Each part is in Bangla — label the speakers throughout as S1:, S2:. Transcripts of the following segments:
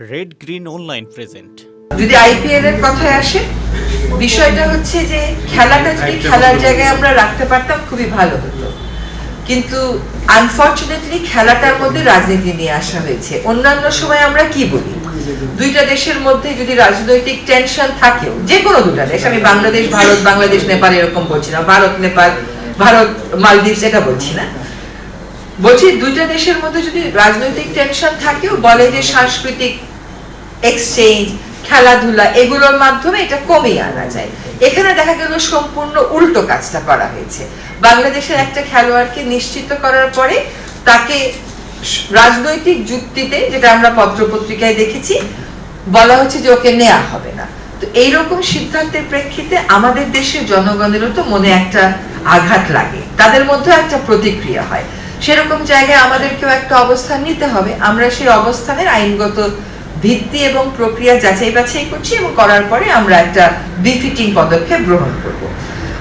S1: রেড গ্রিন অনলাইন প্রেজেন্ট
S2: যদি আইপিএল এর কথায় আসে বিষয়টা হচ্ছে যে খেলাটা যদি খেলার জায়গায় আমরা রাখতে পারতাম খুবই ভালো হতো। কিন্তু আনফর্চুনেটলি খেলাটার মধ্যে রাজনীতি নিয়ে আসা হয়েছে। অন্যান্য সময় আমরা কি বলি? দুইটা দেশের মধ্যে যদি রাজনৈতিক টেনশন থাকেও যে কোনো দুটা দেশ আমি বাংলাদেশ ভারত বাংলাদেশ নেপাল এরকম বলছি না। ভারত নেপাল ভারত মালদ্বীপ এটা বলছি না। বলছি দুইটা দেশের মধ্যে যদি রাজনৈতিক টেনশন থাকেও বলে যে সাংস্কৃতিক এক্সচেঞ্জ খেলাধুলা, এগুলোর মাধ্যমে এটা কমিয়ে আনা যায়। এখানে দেখা গেল সম্পূর্ণ উল্টো কাজটা করা হয়েছে। বাংলাদেশের একটা খেলোয়াড়কে নিশ্চিত করার পরে তাকে রাজনৈতিক যুক্তিতে, যেটা আমরা পত্রপত্রিকায় দেখেছি, বলা হচ্ছে যে ওকে নেওয়া হবে না। তো এইরকম সিদ্ধান্তের প্রেক্ষিতে আমাদের দেশের জনগণেরও তো মনে একটা আঘাত লাগে। তাদের মধ্যে একটা প্রতিক্রিয়া হয়। সেরকম জায়গায় আমাদেরকেও একটা অবস্থান নিতে হবে। আমরা সেই অবস্থানের আইনগত ভিত্তি এবং প্রক্রিয়া যাচাই বাছাই করছি এবং করার পরে আমরা একটা বিফিটিং পদক্ষেপ গ্রহণ করব।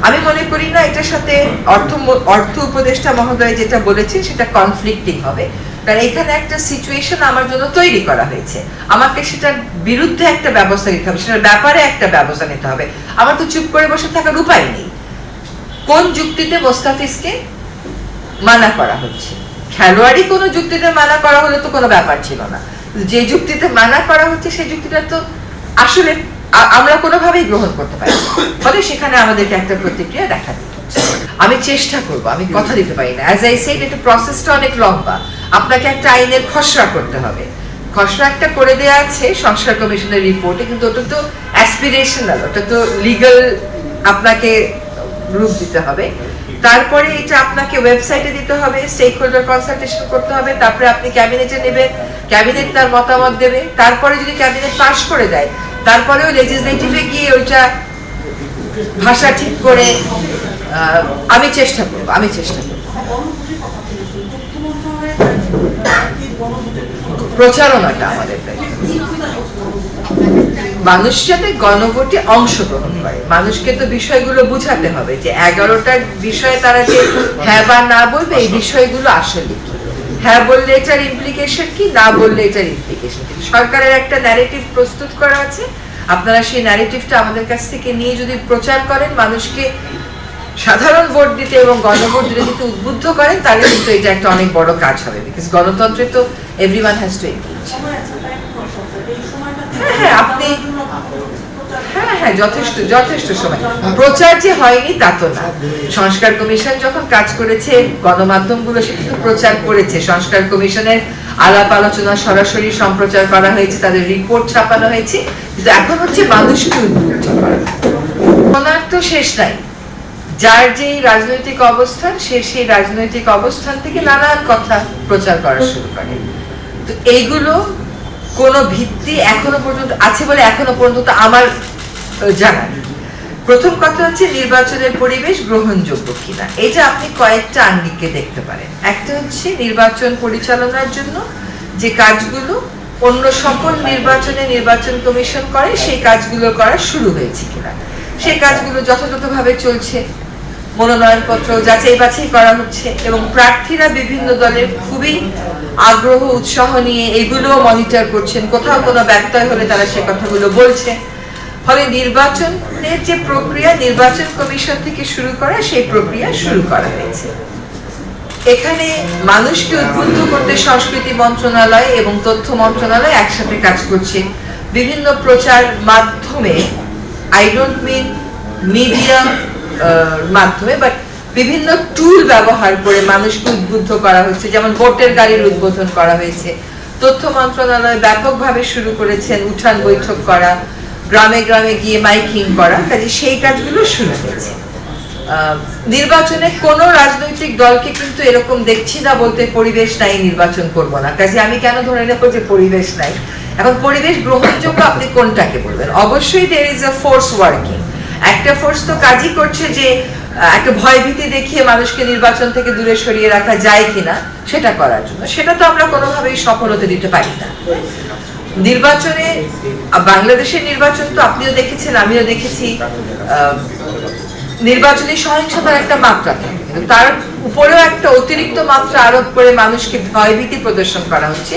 S2: আমি মনে করি না এটার সাথে অর্থ অর্থ উপদেষ্টা মহোদয় যেটা বলেছে সেটা কনফ্লিক্টিং হবে। কারণ এখানে একটা সিচুয়েশন আমার জন্য তৈরি করা হয়েছে। আমাকে সেটার বিরুদ্ধে একটা ব্যবস্থা নিতে হবে, সেটার ব্যাপারে একটা ব্যবস্থা নিতে হবে। আমার তো চুপ করে বসে থাকার উপায় নেই। কোন যুক্তিতে মোস্তাফিজকে মানা করা হচ্ছে? খেলোয়াড়ই কোনো যুক্তিতে মানা করা হলে তো কোনো ব্যাপার ছিল না। যে যুক্তিতে মানা করা হচ্ছে, সেই যুক্তিটা তো আসলে আমরা কোনোভাবেই গ্রহণ করতে পারি ফলে সেখানে আমাদেরকে একটা প্রতিক্রিয়া দেখা দিতে আমি চেষ্টা করব, আমি কথা দিতে পারি না। অ্যাজ আই সেড প্রসেসটা অনেক লম্বা। আপনাকে একটা আইনের খসড়া করতে হবে। খসড়া একটা করে দেওয়া আছে সংস্কার কমিশনের রিপোর্টে কিন্তু ওটা তো অ্যাসপিরেশনাল ওটা তো লিগাল আপনাকে রূপ দিতে হবে। তারপরে এটা আপনাকে ওয়েবসাইটে দিতে হবে স্টেক হোল্ডার কনসালটেশন করতে হবে, তারপরে আপনি ক্যাবিনেটে নেবেন ক্যাবিনেট তার মতামত দেবে, তারপরে যদি ক্যাবিনেট পাশ করে দেয়, তারপরেও লেজিসলেটিভে গিয়ে ওইটা ভাষা ঠিক করে আমি চেষ্টা করব, আমি চেষ্টা করব। প্রচারণাটা আমাদের মানুষ যাতে গণভোটে অংশগ্রহণ করে। মানুষকে তো বিষয়গুলো বুঝাতে হবে যে এগারোটা বিষয়ে তারা যে হ্যাঁ বা না বলবে এই বিষয়গুলো আসলে কি? হ্যাঁ বললে এটার ইমপ্লিকেশন কি না বললে এটার ইমপ্লিকেশন কি? সরকারের একটা ন্যারেটিভ প্রস্তুত করা আছে। আপনারা সেই ন্যারেটিভটা আমাদের কাছ থেকে নিয়ে যদি প্রচার করেন মানুষকে সাধারণ ভোট দিতে এবং গণভোট দিতে দিতে উদ্বুদ্ধ করেন তাহলে কিন্তু এটা একটা অনেক বড় কাজ হবে। বিকজ গণতন্ত্রে তো এভরিওয়ান হ্যাজ টু এনগেজ হ্যাঁ হ্যাঁ আপনি হ্যাঁ যথেষ্ট যথেষ্ট সময়। প্রচার যে হয়নি তা তো না। সংস্কার কমিশন যখন কাজ করেছে, গণমাধ্যমগুলো সেটা তো প্রচার করেছে। সংস্কার কমিশনের আলাপ আলোচনা সরাসরি সম্প্রচার করা হয়েছে, তাদের রিপোর্ট ছাপানো হয়েছে। কিন্তু এখন হচ্ছে মানুষকে উদ্বুদ্ধ করা। ওনার তো শেষ নাই। যার যেই রাজনৈতিক অবস্থান, সে সেই রাজনৈতিক অবস্থান থেকে নানান কথা প্রচার করা শুরু করে। তো এইগুলো কোনো ভিত্তি এখনও পর্যন্ত আছে বলে এখনও পর্যন্ত আমার আহ, জানা নেই প্রথম কথা হচ্ছে নির্বাচনের পরিবেশ গ্রহণযোগ্য কিনা। এটা আপনি কয়েকটা আঙ্গিকে দেখতে পারেন। একটা হচ্ছে নির্বাচন পরিচালনার জন্য যে কাজগুলো অন্য সকল নির্বাচনে নির্বাচন কমিশন করে সেই কাজগুলো করা শুরু হয়েছে কিনা। সেই কাজগুলো যথাযথভাবে চলছে মনোনয়নপত্র যাচাই বাছাই করা হচ্ছে এবং প্রার্থীরা বিভিন্ন দলের খুবই আগ্রহ উৎসাহ নিয়ে এগুলো মনিটর করছেন। কোথাও কোনো ব্যত্যয় হলে তারা সে কথাগুলো বলছে। ফলে নির্বাচনের যে প্রক্রিয়া নির্বাচন কমিশন থেকে শুরু করা, সেই প্রক্রিয়া শুরু করা হয়েছে। এখানে মানুষকে উদ্বুদ্ধ করতে সংস্কৃতি মন্ত্রণালয় এবং তথ্য মন্ত্রণালয় একসাথে কাজ করছে। বিভিন্ন প্রচার মাধ্যমে আই ডোন্ট মিন মিডিয়া মাধ্যমে বাট বিভিন্ন টুল ব্যবহার করে মানুষকে উদ্বুদ্ধ করা হচ্ছে। যেমন ভোটের গাড়ির উদ্বোধন করা হয়েছে। তথ্য মন্ত্রণালয় ব্যাপকভাবে শুরু করেছেন, উঠান বৈঠক করা গ্রামে গ্রামে গিয়ে মাইকিং করা, কাজে সেই কাজগুলো শুরু হয়েছে নির্বাচনে কোন রাজনৈতিক দলকে কিন্তু এরকম দেখছি না বলতে পরিবেশ নাই নির্বাচন করব না। কাজে আমি কেন ধরে নেব যে পরিবেশ নাই? এখন পরিবেশ গ্রহণযোগ্য আপনি কোনটাকে বলবেন? অবশ্যই there is a force working একটা ফোর্স তো কাজই করছে যে একটা ভয়ভীতি দেখিয়ে মানুষকে নির্বাচন থেকে দূরে সরিয়ে রাখা যায় কিনা, সেটা করার জন্য। সেটা তো আমরা কোনোভাবেই সফল হতে দিতে পারি না। নির্বাচনে বাংলাদেশের নির্বাচন তো আপনিও দেখেছেন, আমিও দেখেছি নির্বাচনী সহিংসতার একটা মাত্রা থাকে। তার উপরেও একটা অতিরিক্ত মাত্রা আরোপ করে মানুষকে ভয়ভীতি প্রদর্শন করা হচ্ছে।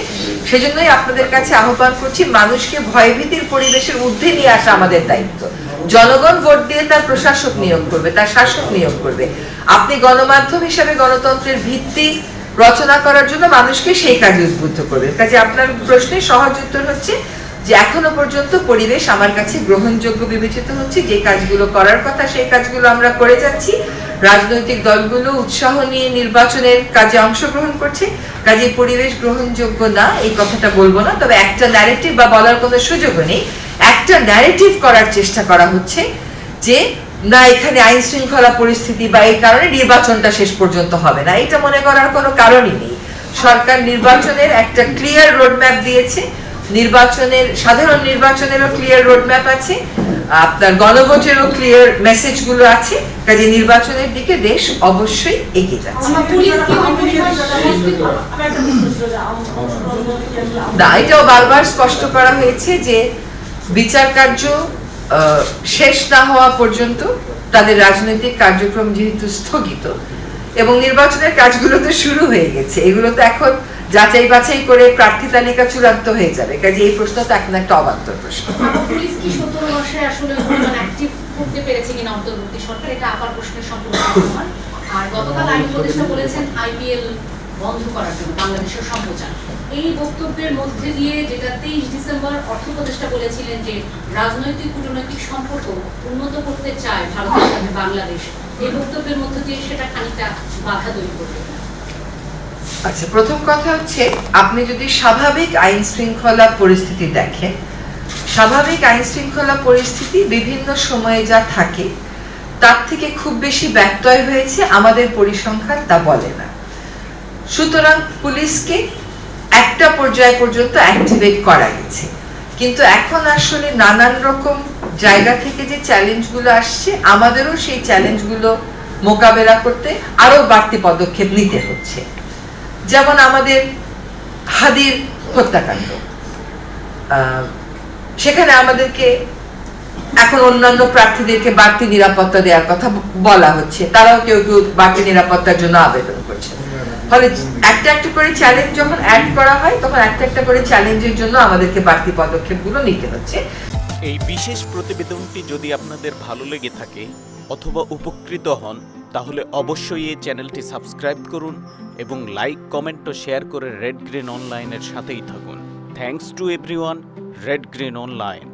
S2: সেজন্যই আপনাদের কাছে আহ্বান করছি, মানুষকে ভয়ভীতির পরিবেশের ঊর্ধ্বে নিয়ে আসা আমাদের দায়িত্ব। জনগণ ভোট দিয়ে তার প্রশাসক নিয়োগ করবে, তার শাসক নিয়োগ করবে। আপনি গণমাধ্যম হিসাবে গণতন্ত্রের ভিত্তি রচনা করার জন্য মানুষকে সেই কাজে উদ্বুদ্ধ করবে। কাজে আপনার প্রশ্নের সহজ উত্তর হচ্ছে যে, এখনও পর্যন্ত পরিবেশ আমার কাছে গ্রহণযোগ্য বিবেচিত হচ্ছে। যে কাজগুলো করার কথা সেই কাজগুলো আমরা করে যাচ্ছি। রাজনৈতিক দলগুলো উৎসাহ নিয়ে নির্বাচনের কাজে অংশগ্রহণ করছে। কাজে পরিবেশ গ্রহণযোগ্য না, এই কথাটা বলব না। তবে একটা ন্যারেটিভ বা বলার কোনো সুযোগও নেই। একটা ন্যারেটিভ করার চেষ্টা করা হচ্ছে যে না এখানে আইন শৃঙ্খলা পরিস্থিতি বা এই কারণে নির্বাচনটা শেষ পর্যন্ত হবে না। এটা মনে করার কোনো কারণই নেই। সরকার নির্বাচনের একটা ক্লিয়ার রোডম্যাপ দিয়েছে। নির্বাচনের সাধারণ নির্বাচনেরও ক্লিয়ার রোডম্যাপ আছে। আপনার গণভোটেরও ক্লিয়ার মেসেজগুলো আছে। কাজে নির্বাচনের দিকে দেশ অবশ্যই এগিয়ে যাচ্ছে। না এটাও বারবার স্পষ্ট করা হয়েছে যে বিচার কার্য শেষ না হওয়া পর্যন্ত তাদের রাজনৈতিক কার্যক্রম যেহেতু স্থগিত এবং নির্বাচনের কাজগুলো তো শুরু হয়ে গেছে, এগুলো তো এখন যাচাই বাছাই করে প্রার্থী তালিকা চূড়ান্ত হয়ে যাবে। কাজে এই প্রশ্ন তো এখন একটা অবান্তর প্রশ্ন।
S3: আর গতকাল আইন উপদেষ্টা বলেছেন আইপিএল বন্ধ করার জন্য বাংলাদেশের সম্প্রচার। এই বক্তব্যের মধ্যে দিয়ে যেটা তেইশ ডিসেম্বর অর্থ উপদেষ্টা বলেছিলেন যে, রাজনৈতিক কূটনৈতিক সম্পর্ক উন্নত করতে চায় ভারতের সাথে বাংলাদেশ। এই বক্তব্যের মধ্যে দিয়ে সেটা খানিকটা বাধা তৈরি করবে।
S2: আচ্ছা প্রথম কথা হচ্ছে, আপনি যদি স্বাভাবিক আইন শৃঙ্খলা পরিস্থিতি দেখেন, স্বাভাবিক আইন শৃঙ্খলা পরিস্থিতি বিভিন্ন সময়ে যা থাকে, তার থেকে খুব বেশি ব্যত্যয় হয়েছে আমাদের পরিসংখ্যান তা বলে না। সুতরাং পুলিশকে একটা পর্যায় পর্যন্ত অ্যাক্টিভেট করা গেছে। কিন্তু এখন আসলে নানান রকম জায়গা থেকে যে চ্যালেঞ্জগুলো আসছে, আমাদেরও সেই চ্যালেঞ্জগুলো মোকাবেলা করতে আরও বাড়তি পদক্ষেপ নিতে হচ্ছে। যেমন আমাদের হাদির হত্যাকাণ্ড। সেখানে আমাদেরকে এখন অন্যান্য প্রার্থীদেরকে বাড়তি নিরাপত্তা দেওয়ার কথা বলা হচ্ছে। তারাও কেউ কেউ বাড়তি নিরাপত্তার জন্য আবেদন করছে ফলে একটা একটা করে চ্যালেঞ্জ যখন অ্যাড করা হয়, তখন একটা একটা করে চ্যালেঞ্জের জন্য আমাদেরকে বাড়তি পদক্ষেপগুলো নিতে হচ্ছে।
S1: এই বিশেষ প্রতিবেদনটি যদি আপনাদের ভালো লেগে থাকে অথবা উপকৃত হন, তাহলে অবশ্যই এই চ্যানেলটি সাবস্ক্রাইব করুন এবং লাইক, কমেন্ট ও শেয়ার করে রেড গ্রিন অনলাইনের সাথেই থাকুন। Thanks to everyone red green online